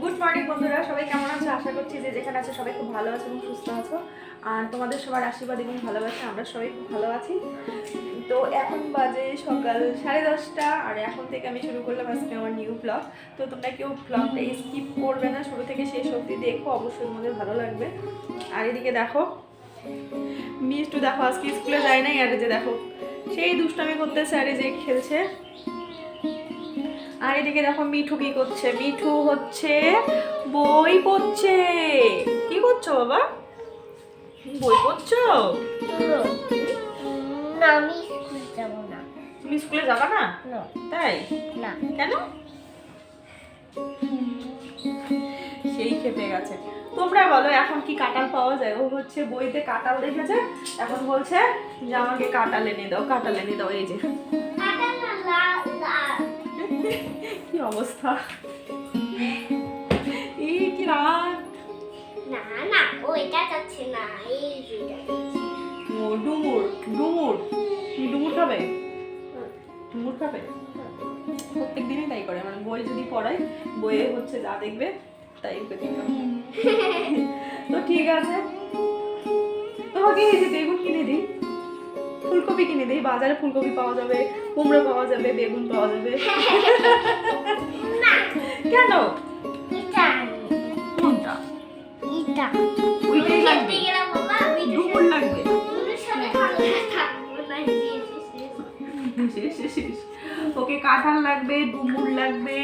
Good morning বন্ধুরা। সবাই কেমন আছো? আশা করছি যে যেখানে আছে সবাই খুব ভালো আছে এবং সুস্থ আছো। আর তোমাদের সবার আশীর্বাদ এবং ভালোবাসা, আমরা সবাই খুব ভালো আছি। তো এখন বাজে সকাল সাড়ে দশটা, আর এখন থেকে আমি শুরু করলাম আজকে আমার নিউ ব্লগ তো তোমরা কেউ ব্লগটা স্কিপ করবে না, শুরু থেকে শেষ অবধি দেখো, অবশ্যই তোমাদের ভালো লাগবে। আর এদিকে দেখো, মিষ্টু দেখো আজকে স্কুলে যায় নাই, আর যে দেখো, সেই দুষ্টামি করতেছে, আর যে খেলছে। আর এদিকে দেখো মিঠু কি করছে? মিঠু হচ্ছে বই পড়ছে। কি করছ বাবা? বই পড়ছো? না আমি স্কুল যাব না। তুমি স্কুলে যাবা না? তাই? না। কেন? সেই খেপে গেছে। তোমরা বলো এখন কি কাঁঠাল পাওয়া যায়? ও হচ্ছে বইতে কাঁঠাল দেখেছে। এখন বলছে যে আমাকে কাঁঠাল এনে দাও কাঁঠাল এনে দাও এই যে। কি অবস্থা? এই কি রাত না না ওইটা যাচ্ছে না এই। ও ডুমুর ডুমুর। তুমি ডুমুর খাবে? ডুমুর খাবে? প্রত্যেক দিনই তাই করে মানে বই যদি পড়াই বইয়ে হচ্ছে যা দেখবে তাই ওকে দিতে তো ঠিক আছে। তোমাকে এই যে বেগুন কিনে দিই ফুলকপি কিনে দিই বাজারে ফুলকপি পাওয়া যাবে কুমড়ো পাওয়া যাবে বেগুন পাওয়া যাবে। কেন? কোনটা? ওইটাই লাগবে। ডুমুর লাগবে। ওকে কাঁঠাল লাগবে ডুমুর লাগবে।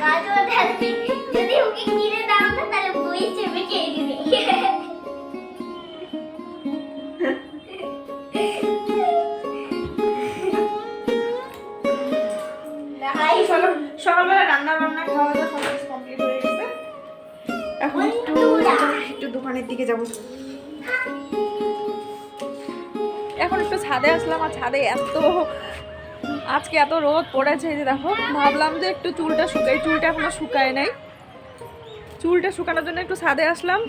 গাজর যদি ওকে কিনে দাও না তাহলে বই চেপে খেয়ে দিবে সকালবেলা রান্না বান্না খাওয়া দাওয়া সব কিছু কমপ্লিট হয়ে গেছে। এখন একটু একটু দোকানের দিকে যাব। এখন একটু ছাদে আসলাম আর ছাদে এত আজকে এত রোদ পড়েছে যে দেখো ভাবলাম যে একটু চুলটা শুকাই চুলটা এখনও শুকায় নাই। চুলটা শুকানোর জন্য একটু ছাদে আসলাম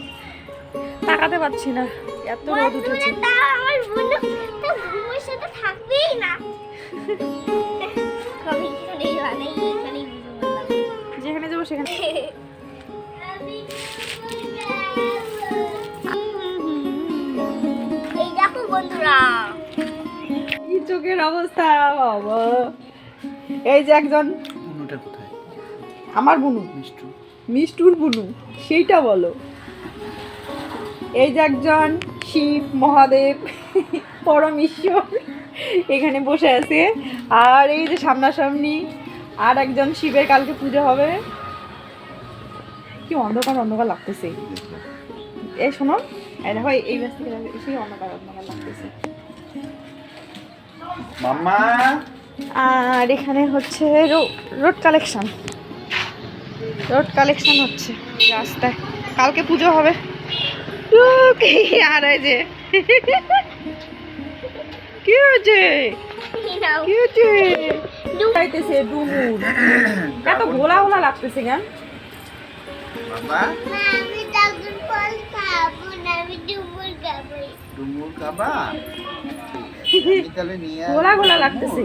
তাকাতে পারছি না এত রোদ উঠেছে। থাকবেই না। সেখানে। বন্ধুরা। কি চোখের অবস্থা বাবা। এই যে একজন। বুনুটা কোথায়? আমার বুনু। মিষ্টু। মিষ্টুর বুনু সেইটা বলো। এই যে একজন শিব মহাদেব পরমেশ্বর এখানে বসে আছে। আর এই যে সামনাসামনি আর একজন শিবের কালকে পুজো হবে। কি অন্ধকার অন্ধকার লাগতেছে। এই শোনো এই দেখো এই- এই ব্যাস থেকে দেখো, সেই অন্ধকার অন্ধকার লাগতেছে। মাম্মা! আর এখানে হচ্ছে রোড কালেকশন। রোড কালেকশন হচ্ছে রাস্তায়। কালকে পুজো হবে। টুক, আর এই যে কি হয়েছে? কি ডুমুর। এত ঘোলা ঘোলা লাগতেছে কেন? বাবা? আমি ড্রাগন ফল খাব না আমি ডুমুর খাব। ডুমুর খাবা? ঠিক আছে, আমি তাহলে নিয়ে আসব ঘোলা ঘোলা লাগতেছে।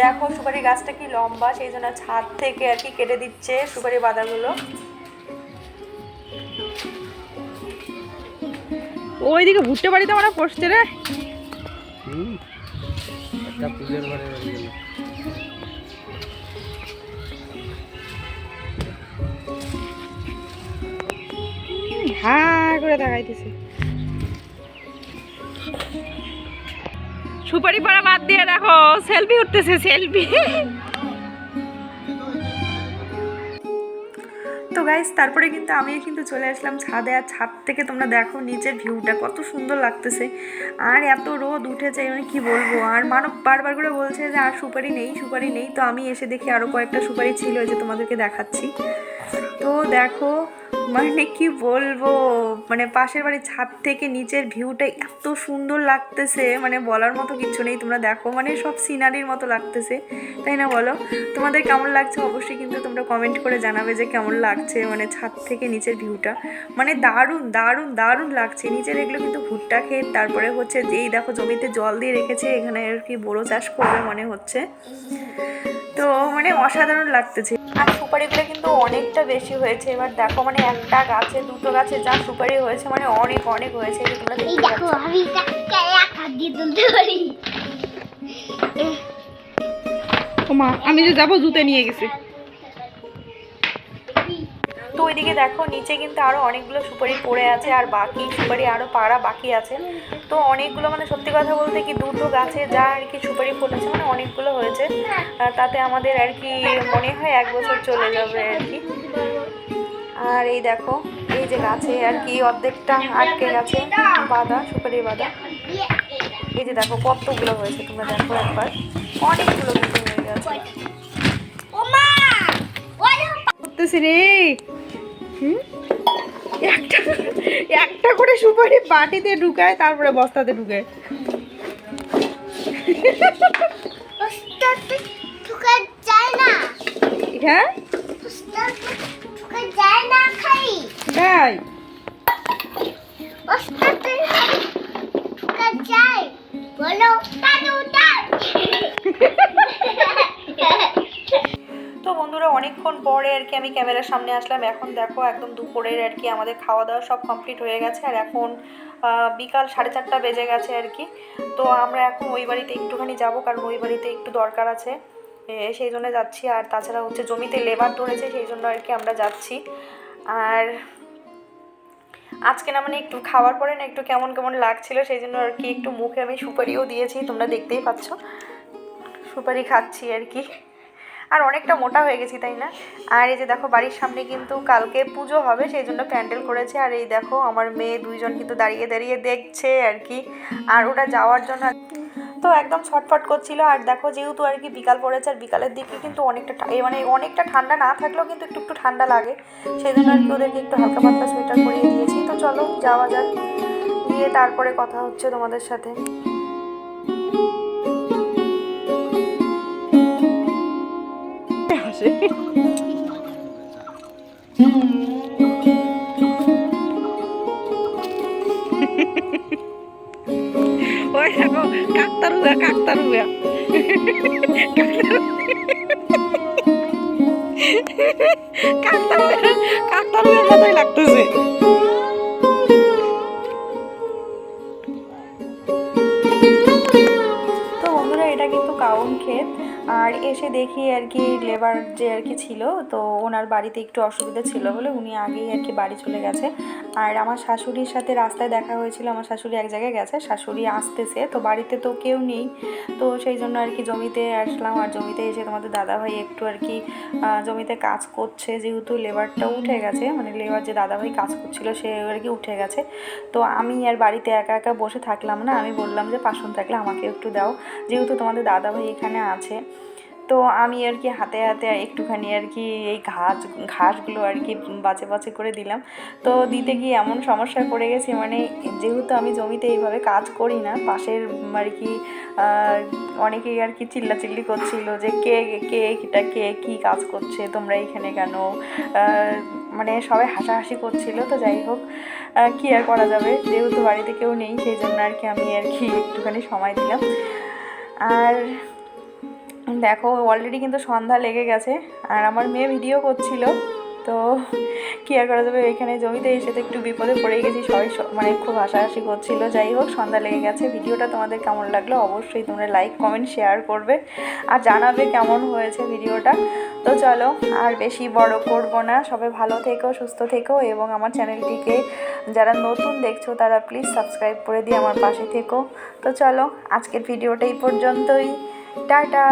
দেখো সুপারি গাছটা কি লম্বা সেই জন্য ছাদ থেকে আর কি কেটে দিচ্ছে সুপারি বাদাগুলো ওইদিকে ভুট্টে বাড়িতে আমরা পড়ছে রে। হুম, একটা পুজোর ঘরে বাড়ি হ্যাঁ করে সুপারি পাড়া বাদ দিয়ে দেখো সেলফি উঠতেছে সেলফি তো গাইস তারপরে কিন্তু আমি কিন্তু চলে আসলাম ছাদে আর ছাদ থেকে তোমরা দেখো নিচের ভিউটা কত সুন্দর লাগতেছে। আর এত রোদ উঠেছে মানে কি বলব? আর মানব বারবার করে বলছে যে আর সুপারি নেই সুপারি নেই। তো আমি এসে দেখি আরও কয়েকটা সুপারি ছিল যে তোমাদেরকে দেখাচ্ছি। তো দেখো মানে কি বলব? মানে পাশের বাড়ির ছাদ থেকে নিচের ভিউটা এত সুন্দর লাগতেছে মানে বলার মতো কিছু নেই, তোমরা দেখো মানে সব সিনারির মতো লাগতেছে, তাই না বলো? তোমাদের কেমন লাগছে? অবশ্যই কিন্তু তোমরা কমেন্ট করে জানাবে যে কেমন লাগছে মানে ছাদ থেকে নিচের ভিউটা। মানে দারুণ দারুণ দারুণ লাগছে। নিচের এগুলো কিন্তু ভুট্টা ক্ষেত, তারপরে হচ্ছে যেই দেখো জমিতে জল দিয়ে রেখেছে, এখানে আর কি বড়ো চাষ করবে মনে হচ্ছে। তো মানে অসাধারণ লাগতেছে। আর সুপারিগুলো কিন্তু অনেকটা বেশি হয়েছে। এবার দেখো মানে একটা গাছে দুটো গাছে যা সুপারি হয়েছে মানে অনেক অনেক হয়েছে। তোমরা দেখতে পাচ্ছ। আমি দিয়ে তুলতে পারি। আমি যে যাব জুতে নিয়ে গেছে। তো ওইদিকে দেখো নিচে কিন্তু আরও অনেকগুলো সুপারি পড়ে আছে আর বাকি সুপারি আরও পাড়া বাকি আছে। তো অনেকগুলো মানে সত্যি কথা বলতে কি দুটো গাছে যা আর কি সুপারি ফুটেছে মানে অনেকগুলো হয়েছে। আর তাতে আমাদের আর কি মনে হয় এক বছর চলে যাবে আর কি। আর এই দেখো এই যে গাছে আর কি অর্ধেকটা আটকে গেছে বাদা সুপারি বাদা এই যে দেখো কতগুলো হয়েছে তোমরা দেখো একবার। অনেকগুলো কিন্তু হয়ে গেছে। ওমা! করতেছি রে? একটা একটা করে সুপারি বাটিতে ঢুকায় তারপরে বস্তাতে ঢুকায়। তাই? বলো তো বন্ধুরা অনেকক্ষণ পরে আর কি আমি ক্যামেরার সামনে আসলাম। এখন দেখো একদম দুপুরের আর কি আমাদের খাওয়া দাওয়া সব কমপ্লিট হয়ে গেছে। আর এখন বিকাল সাড়ে চারটা বেজে গেছে আর কি। তো আমরা এখন ওই বাড়িতে একটুখানি যাব, কারণ ওই বাড়িতে একটু দরকার আছে। সেই জন্য যাচ্ছি। আর তাছাড়া হচ্ছে জমিতে লেবার ধরেছে, সেই জন্য আর কি আমরা যাচ্ছি। আর আজকে না মানে একটু খাওয়ার পরে না একটু কেমন কেমন লাগছিল, সেই জন্য আর কি একটু মুখে আমি সুপারিও দিয়েছি, তোমরা দেখতেই পাচ্ছ। সুপারি খাচ্ছি আর কি। আর অনেকটা মোটা হয়ে গেছি, তাই না? আর এই যে দেখো, বাড়ির সামনে কিন্তু কালকে পুজো হবে, সেই জন্য প্যান্ডেল করেছে। আর এই দেখো, আমার মেয়ে দুইজন কিন্তু দাঁড়িয়ে দাঁড়িয়ে দেখছে আর কি। আর ওটা যাওয়ার জন্য তো একদম ছটফট করছিল। আর দেখো, যেহেতু আর কি বিকাল পড়েছে, আর বিকালের দিকে কিন্তু অনেকটা মানে অনেকটা ঠান্ডা না থাকলেও কিন্তু একটু একটু ঠান্ডা লাগে। সেই জন্য আর কি ওদেরকে একটু হালকা পাতলা সোয়েটার পরিয়ে দিয়েছি। তো চলো, যাওয়া যাক। গিয়ে তারপরে কথা হচ্ছে তোমাদের সাথে। লাগতেছে। তো বন্ধুরা এটা কিন্তু কাউন ক্ষেত। আর এসে দেখি আর কি লেবার যে আর কি ছিল, তো ওনার বাড়িতে একটু অসুবিধা ছিল বলে উনি আগেই আর কি বাড়ি চলে গেছে। আর আমার শাশুড়ির সাথে রাস্তায় দেখা হয়েছিল আমার শাশুড়ি এক জায়গায় গেছে শাশুড়ি আসতেছে তো বাড়িতে তো কেউ নেই। তো সেই জন্য আর কি জমিতে আসলাম আর জমিতে এসে তোমাদের দাদাভাই একটু আর কি জমিতে কাজ করছে যেহেতু লেবারটা উঠে গেছে মানে লেবার যে দাদাভাই কাজ করছিল সে আর কি উঠে গেছে। তো আমি আর বাড়িতে একা একা বসে থাকলাম না আমি বললাম যে পাশন থাকলে আমাকে একটু দাও যেহেতু তোমাদের দাদাভাই এখানে আছে। তো আমি আর কি হাতে হাতে একটুখানি আর কি এই ঘাস, ঘাসগুলো আর কি বাছে বাছে করে দিলাম। তো দিতে গিয়ে এমন সমস্যায় পড়ে গেছি মানে যেহেতু আমি জমিতে এইভাবে কাজ করি না, পাশের আর কি অনেকেই আর কি চিল্লাচিল্লি করছিল যে কে কে এটা কে কি কাজ করছে, তোমরা এইখানে কেন? মানে সবাই হাসাহাসি করছিল, তো যাই হোক কি আর করা যাবে? যেহেতু বাড়িতে কেউ নেই, সেই জন্য আর কি আমি আর কি একটুখানি সময় দিলাম। আর দেখো অলরেডি কিন্তু সন্ধ্যা লেগে গেছে, আর আমার মেয়ে ভিডিও করছিল, তো কি আর করা যাবে, এখানে জমিতে এসে তো একটু বিপদে পড়ে গেছি, সবাই মানে খুব হাসাহাসি করছিল। যাই হোক, সন্ধ্যা লেগে গেছে ভিডিওটা তোমাদের কেমন লাগল অবশ্যই তোমরা লাইক কমেন্ট শেয়ার করবে, আর জানাবে কেমন হয়েছে ভিডিওটা তো চলো, আর বেশি বড় করব না, সবাই ভালো থেকো, সুস্থ থেকো, এবং আমার চ্যানেলটিকে যারা নতুন দেখছ, তারা প্লিজ সাবস্ক্রাইব করে দিয়ে আমার পাশে থেকো। তো চলো, আজকের ভিডিওটা এই পর্যন্তই। টাটা।